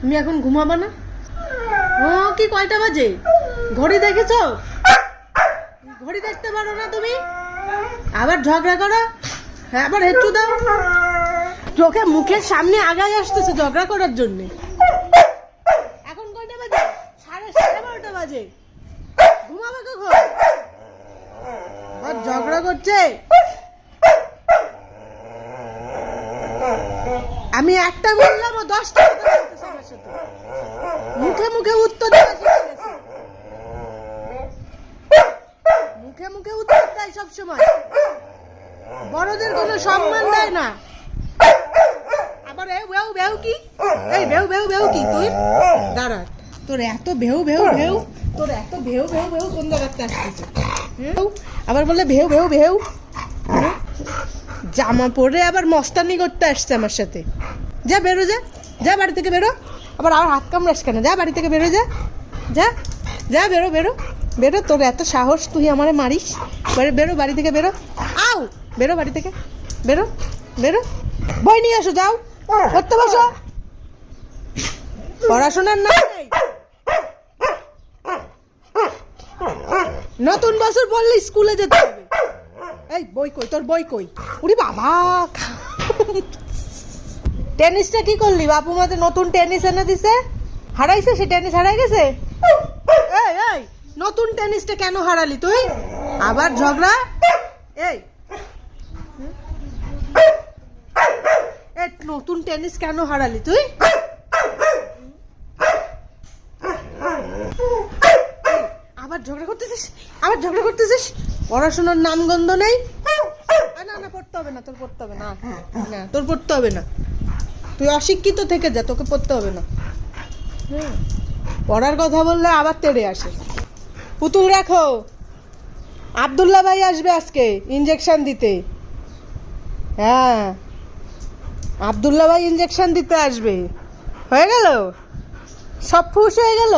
তুমি এখন ঘুমাবা না? ও, কি কয়টা বাজে? ঘড়ি দেখেছ? ঘড়ি দেখতে পারো না তুমি? আবার ঝগড়া করো? হ্যাঁ আবার হেঁটু দাও। চোখে মুখের সামনে আগায় আসতেছে ঝগড়া করার জন্য। এখন কয়টা বাজে? সাড়ে সাড়ে বারোটা বাজে। ঘুমাবে কখন? আবার ঝগড়া করছে? আমি একটা বললাম ও দশটা কথা বলতেছে আমার সাথে মুখে মুখে উত্তর মুখে মুখে উত্তর দেয় সবসময় বড়দের কোনো সম্মান দেয় না। আবার এই বেউ বেউ কি? এই বেউ বেউ বেউ কি তুই দাঁড়া, তোর এত ভেউ ভেউ ভেউ, তোর এত ভেউ ভেউ ভেউ কোন জায়গাতে আসতেছে? আবার বলে ভেউ ভেউ ভেউ? জামা পরে আবার মস্তানি করতে আসছে আমার সাথে। যা বেরো, যা যা বাড়ি থেকে বেরো। আবার আর হাত কামড়াস কেন? যা বাড়ি থেকে বেরো যা। যা যা, বেরো বেরো। বেরো, তোর এত সাহস, তুই আমারে মারিস। বেরো বাড়ি থেকে বেরো। আও বেরো বাড়ি থেকে। বেরো বেরো। বই নিয়ে আসো যাও। পড়তে বসো। পড়াশোনার নেই। নতুন বছর বললে স্কুলে যেতে হবে। এই, বই কই? তোর বই কই? উরি বাবা। টেনিসটা কি করলি? বাপু মাতে নতুন টেনিস এনে দিছে। হারাইছে? সে টেনিস হারাই গেছে? এই এই, নতুন টেনিসটা কেন হারালি তুই? আবার ঝগড়া? এই। নতুন টেনিস কেন হারালি তুই? আবার ঝগড়া করতেছিস? আবার ঝগড়া করতেছিস? পড়াশোনার নামগন্ধ নেই? না না, পড়তে হবে না, তোর পড়তে হবে না। না, তোর পড়তে হবে না। তুই অশিক্ষিত থেকে যা, তোকে পড়তে হবে না। হুম। পড়ার কথা বললে আবার তেড়ে আসে। পুতুল রাখো আবদুল্লাহ ভাই আসবে আজকে ইঞ্জেকশন দিতে। হ্যাঁ আবদুল্লাহ ভাই ইঞ্জেকশন দিতে আসবে। হয়ে গেল? সব ফুস হয়ে গেল?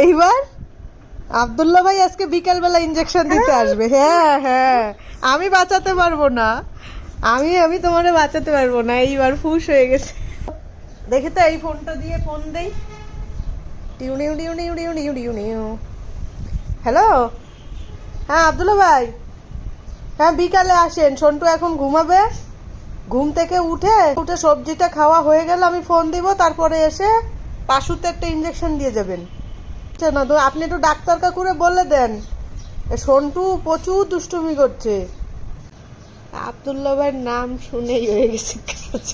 এইবার আবদুল্লাহ ভাই আজকে বিকালবেলা ইঞ্জেকশন দিতে আসবে। হ্যাঁ হ্যাঁ আমি বাঁচাতে পারব না। আমি আমি তোমারে বাঁচাতে পারব না, এইবার ফুস হয়ে গেছে। দেখে তো এই ফোনটা দিয়ে ফোন দেই। টিউ নিউ টিউ নিউ নিউ নিউ হ্যালো? হ্যাঁ আবদুল্লাহ ভাই। হ্যাঁ বিকালে আসেন। সন্টু এখন ঘুমাবে। ঘুম থেকে উঠে উঠে সবজিটা খাওয়া হয়ে গেলে, আমি ফোন দিব, তারপরে এসে পাশুতে একটা ইঞ্জেকশন দিয়ে যাবেন। আচ্ছা না আপনি একটু ডাক্তার কাকুরে বলে দেন। সন্টু প্রচুর দুষ্টুমি করছে। আবদুল্লাহ ভাইয়ের নাম শুনেই হয়ে গেছে কাজ।